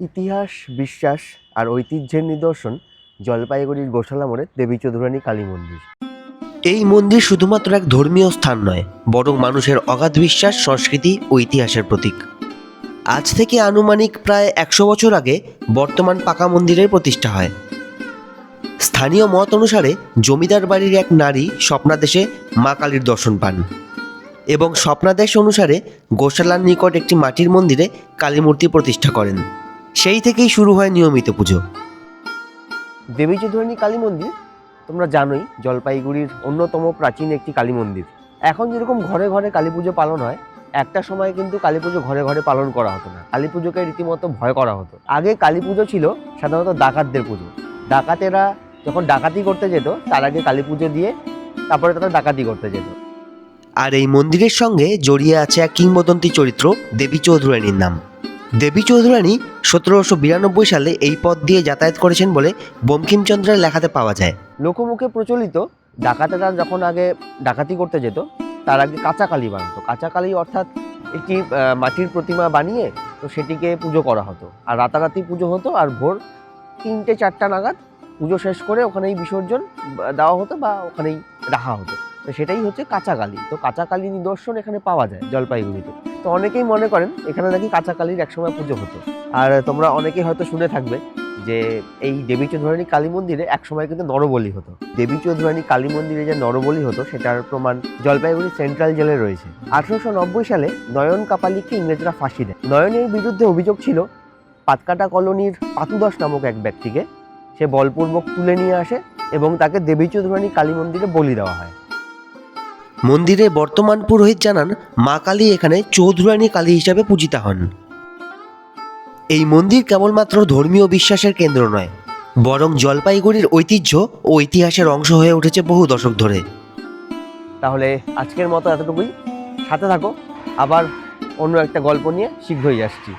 ইতিহাস, বিশ্বাস আর ঐতিহ্যের নিদর্শন জলপাইগুড়ির গোশালা মোড়ে দেবী চৌধুরানী কালী মন্দির। এই মন্দির শুধুমাত্র এক ধর্মীয় স্থান নয়, বরং মানুষের অগাধ বিশ্বাস, সংস্কৃতি ও ইতিহাসের প্রতীক। আজ থেকে আনুমানিক প্রায় একশো বছর আগে বর্তমান পাকা মন্দিরের প্রতিষ্ঠা হয়। স্থানীয় মত অনুসারে জমিদার বাড়ির এক নারী স্বপ্নাদেশে মা কালীর দর্শন পান এবং স্বপ্নাদেশ অনুসারে গোশালার নিকট একটি মাটির মন্দিরে কালী মূর্তি প্রতিষ্ঠা করেন। সেই থেকেই শুরু হয় নিয়মিত পুজো। দেবী চৌধুরানী কালী মন্দির তোমরা জানোই জলপাইগুড়ির অন্যতম প্রাচীন একটি কালী মন্দির। এখন যেরকম ঘরে ঘরে কালী পুজো পালন হয় একটা সময় কিন্তু কালী পুজো ঘরে ঘরে পালন করা হতো না। কালী পুজোকে রীতিমতো ভয় করা হতো। আগে কালী পুজো ছিল সাধারণত ডাকাতদের পুজো। ডাকাতেরা যখন ডাকাতি করতে যেত তার আগে কালী পুজো দিয়ে তারপরে তারা ডাকাতি করতে যেত। আর এই মন্দিরের সঙ্গে জড়িয়ে আছে এক কিংবদন্তি চরিত্র দেবী চৌধুরানীর নাম। দেবী চৌধুরানী সতেরোশো বিরানব্বই সালে এই পথ দিয়ে যাতায়াত করেছেন বলে বঙ্কিমচন্দ্রের লেখাতে পাওয়া যায়। লোকমুখে প্রচলিত, ডাকাতেরা যখন আগে ডাকাতি করতে যেত, তার আগে কাঁচা কালী বানাতো। কাঁচা অর্থাৎ একটি মাটির প্রতিমা বানিয়ে তো সেটিকে পুজো করা হতো। আর রাতারাতি পুজো হতো আর ভোর তিনটে চারটা নাগাদ পুজো শেষ করে ওখানেই বিসর্জন দেওয়া হতো বা ওখানেই রাখা হতো। তো সেটাই হচ্ছে কাঁচা কালী তো কাঁচা কালী নিদর্শন এখানে পাওয়া যায় জলপাইগুড়িতে। তো অনেকেই মনে করেন এখানে নাকি কাঁচা কালীর একসময় পুজো হতো। আর তোমরা অনেকেই হয়তো শুনে থাকবে যে এই দেবী চৌধুরানী কালী মন্দিরে একসময় কিন্তু নরবলি হতো। দেবী চৌধুরানী কালী মন্দিরে যে নরবলি হতো, সেটার প্রমাণ জলপাইগুড়ি সেন্ট্রাল জেলে রয়েছে। আঠারোশো নব্বই সালে নয়ন কাপালিকে ইংরেজরা ফাঁসি দেয়। নয়নের বিরুদ্ধে অভিযোগ ছিল, পাতকাটা কলোনির পাতুদাস নামক এক ব্যক্তিকে সে বলপূর্বক তুলে নিয়ে আসে এবং তাকে দেবী চৌধুরানী কালী মন্দিরে বলি দেওয়া হয়। মন্দিরে বর্তমান পুরোহিত জানান, মা কালী এখানে চৌধুরানী কালী হিসাবে পূজিতা হন। এই মন্দির কেবলমাত্র ধর্মীয় বিশ্বাসের কেন্দ্র নয়, বরং জলপাইগুড়ির ঐতিহ্য ও ইতিহাসের অংশ হয়ে উঠেছে বহু দশক ধরে। তাহলে আজকের মতো এতটুকুই। সাথে থাকো, আবার অন্য একটা গল্প নিয়ে শীঘ্রই আসছি।